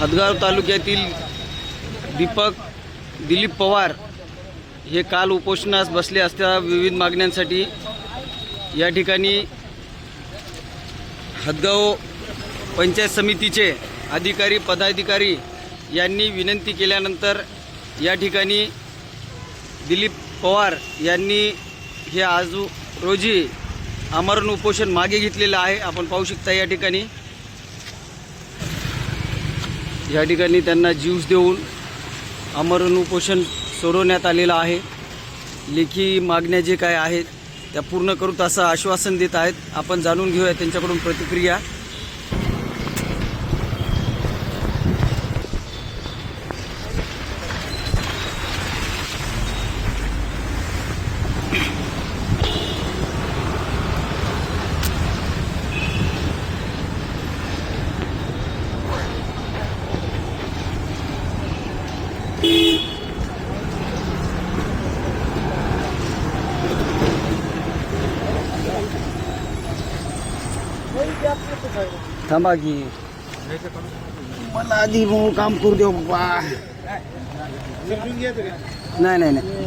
हदगाव तालुक्यातील दीपक दिलीप पवार हे काल उपोषणास बसले असता विविध मागण्यांसाठी या ठिकाणी हदगाव पंचायत समितीचे अधिकारी पदाधिकारी यांनी विनंती केल्यानंतर या ठिकाणी दिलीप पवार यांनी हे आज रोजी आमरण उपोषण मागे घेतलेलं आहे. आपण पाहू शकता या ठिकाणी या ठिकाणी त्यांना ज्यूस देऊन अमरण उपोषण सोडवण्यात आलेलं आहे. लेखी मागण्या जे काय आहेत त्या पूर्ण करू असं आश्वासन देत आहेत. आपण जाणून घेऊया त्यांच्याकडून प्रतिक्रिया. थांबा की मला आधी भाऊ काम करू देऊ बाबा नाही नाही नाही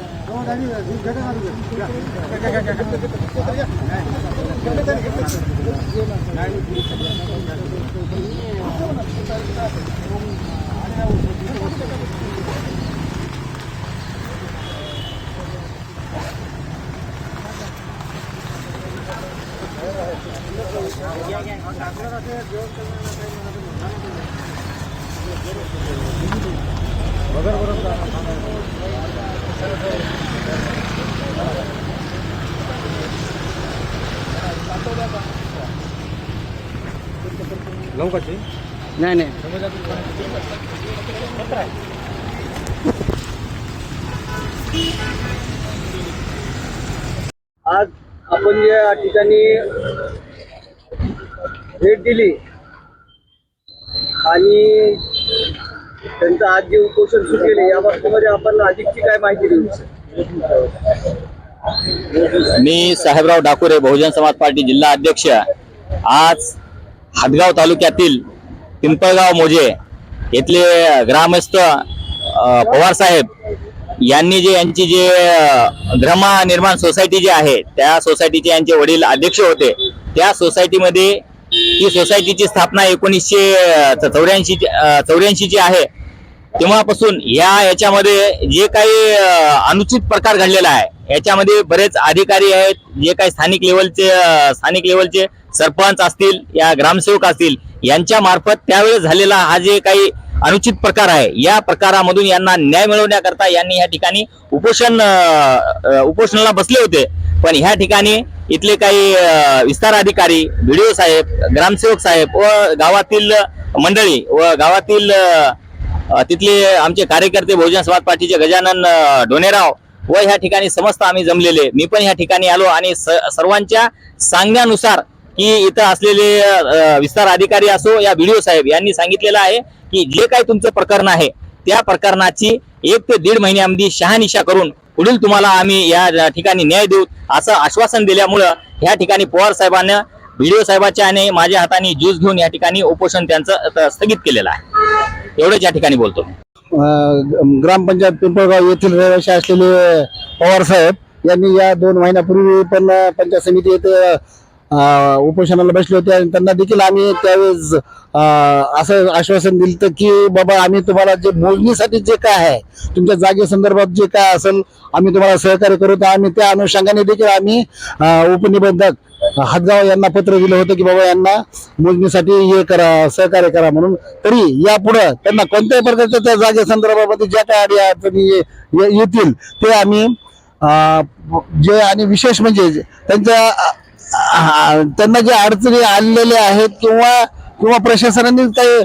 नाही नाही. आज आपण या ठिकाणी भेट दिली. आणि त्यांचं आज जे उपोषण सुटलेले या बाबतीमध्ये आपण अधिकची काय माहिती देऊ? मी साहेबराव डाकुरे बहुजन समाज पार्टी जिल्हा अध्यक्ष. आज हातगाव तालुक्यातील पिंपळगाव मोजे येथले ग्रामस्थ पवार साहेब यांनी जे यांची जे अ, ग्रामा निर्माण सोसायटी जी आहे त्या सोसायटीचे यांचे वडील अध्यक्ष होते. त्या सोसायटीमध्ये ही सोसायटीची स्थापना एकोणीसशे चौऱ्याऐंशी चौऱ्याऐंशीची आहे तेव्हापासून या याच्यामध्ये जे काही अनुचित प्रकार घडलेला आहे याच्यामध्ये बरेच अधिकारी आहेत जे काही स्थानिक लेवलचे स्थानिक लेवलचे सरपंच असतील या ग्रामसेवक असतील यांच्या मार्फत त्यावेळेस झालेला हा जे काही अनुचित प्रकार आहे या प्रकारामधून यांना न्याय मिळवण्याकरता यांनी या ठिकाणी उपोषण उपोषणाला बसले होते. पण ह्या ठिकाणी इथले काही विस्तार अधिकारी व्हिडिओ साहेब ग्रामसेवक साहेब व गावातील मंडळी व गावातील तिथले आमचे कार्यकर्ते बहुजन समाज पार्टीचे गजानन डोनेराव व ह्या ठिकाणी समस्त आम्ही जमलेले. मी पण ह्या ठिकाणी आलो आणि स- सर्वांच्या सांगण्यानुसार की इथं असलेले विस्तार अधिकारी असो या व्हिडिओ साहेब यांनी सांगितलेलं आहे की जे काही तुमचं प्रकरण आहे त्या प्रकरणाची एक ते दीड महिन्यामध्ये शहानिशा करून पुढील तुम्हाला आम्ही या ठिकाणी न्याय देऊ असं आश्वासन दिल्यामुळं ह्या ठिकाणी पवार साहेबांना व्हिडिओ साहेबाच्या आणि माझ्या हाताने ज्यूस घेऊन या ठिकाणी उपोषण त्यांचं स्थगित केलेलं आहे. एवढंच या ठिकाणी बोलतो ग्रामपंचायत पिंपळगाव येथील रहिवासी असलेले पवार साहेब यांनी या दोन महिन्यापूर्वी पण पंचायत समिती येथे उपोषणाला बसले होते आणि त्यांना देखील आम्ही त्यावेळेस असं आश्वासन दिलं की बाबा आम्ही तुम्हाला जे मोजणीसाठी जे काय आहे तुमच्या जागेसंदर्भात जे काय असेल आम्ही तुम्हाला सहकार्य करू. तर आम्ही त्या अनुषंगाने देखील आम्ही उपनिबंधक हातगाव यांना पत्र दिलं होतं की बाबा यांना मोजणीसाठी हे करा सहकार्य करा म्हणून. तरी यापुढं त्यांना कोणत्याही प्रकारच्या त्या जागेसंदर्भामध्ये ज्या काय अडी अडचणी ये- येतील ते आम्ही जे आणि विशेष म्हणजे त्यांच्या त्यांना जे अडचणी आणलेल्या आहेत किंवा किंवा प्रशासनाने काही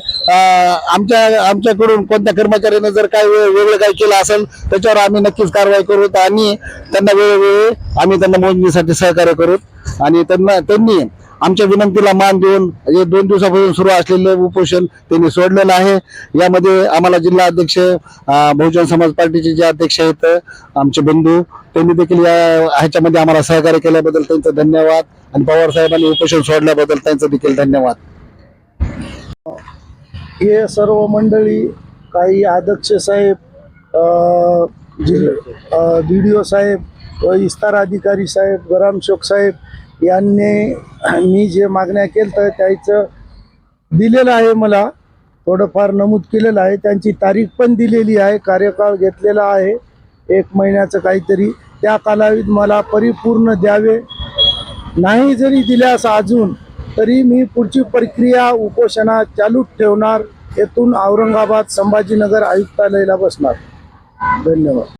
आमच्या आमच्याकडून कोणत्या कर्मचाऱ्याने जर काय वेगळं काही केलं असेल त्याच्यावर आम्ही नक्कीच कारवाई करू. आणि त्यांना वेळोवेळी आम्ही त्यांना मोजणीसाठी सहकार्य करू. आणि त्यांना त्यांनी आमच्या विनंतीला मान देऊन हे दोन दिवसापासून सुरू असलेलं उपोषण त्यांनी सोडलेलं आहे. यामध्ये आम्हाला जिल्हा अध्यक्ष बहुजन समाज पार्टीचे जे अध्यक्ष आहेत आमचे बंधू त्यांनी देखील या ह्याच्यामध्ये आम्हाला सहकार्य केल्याबद्दल त्यांचं धन्यवाद. आणि पवार साहेबांनी उपोषण सोडल्याबद्दल त्यांचं देखील धन्यवाद. हे सर्व मंडळी काही अध्यक्ष साहेब जे बी डी ओ साहेब व इस्तार अधिकारी साहेब गरामशोक साहेब यांनी मी जे मागण्या केलं त्याचं दिलेलं आहे मला. थोडंफार नमूद केलेलं आहे. त्यांची तारीख पण दिलेली आहे. कार्यकाळ घेतलेला आहे. एक महिन्याचं काहीतरी. त्या कालावधीत मला परिपूर्ण द्यावे. नाही जरी दिल्यास अजून तरी मी पुढची प्रक्रिया उपोषणा चालूच ठेवणार. येथून औरंगाबाद संभाजीनगर आयुक्तालयाला बसणार. धन्यवाद.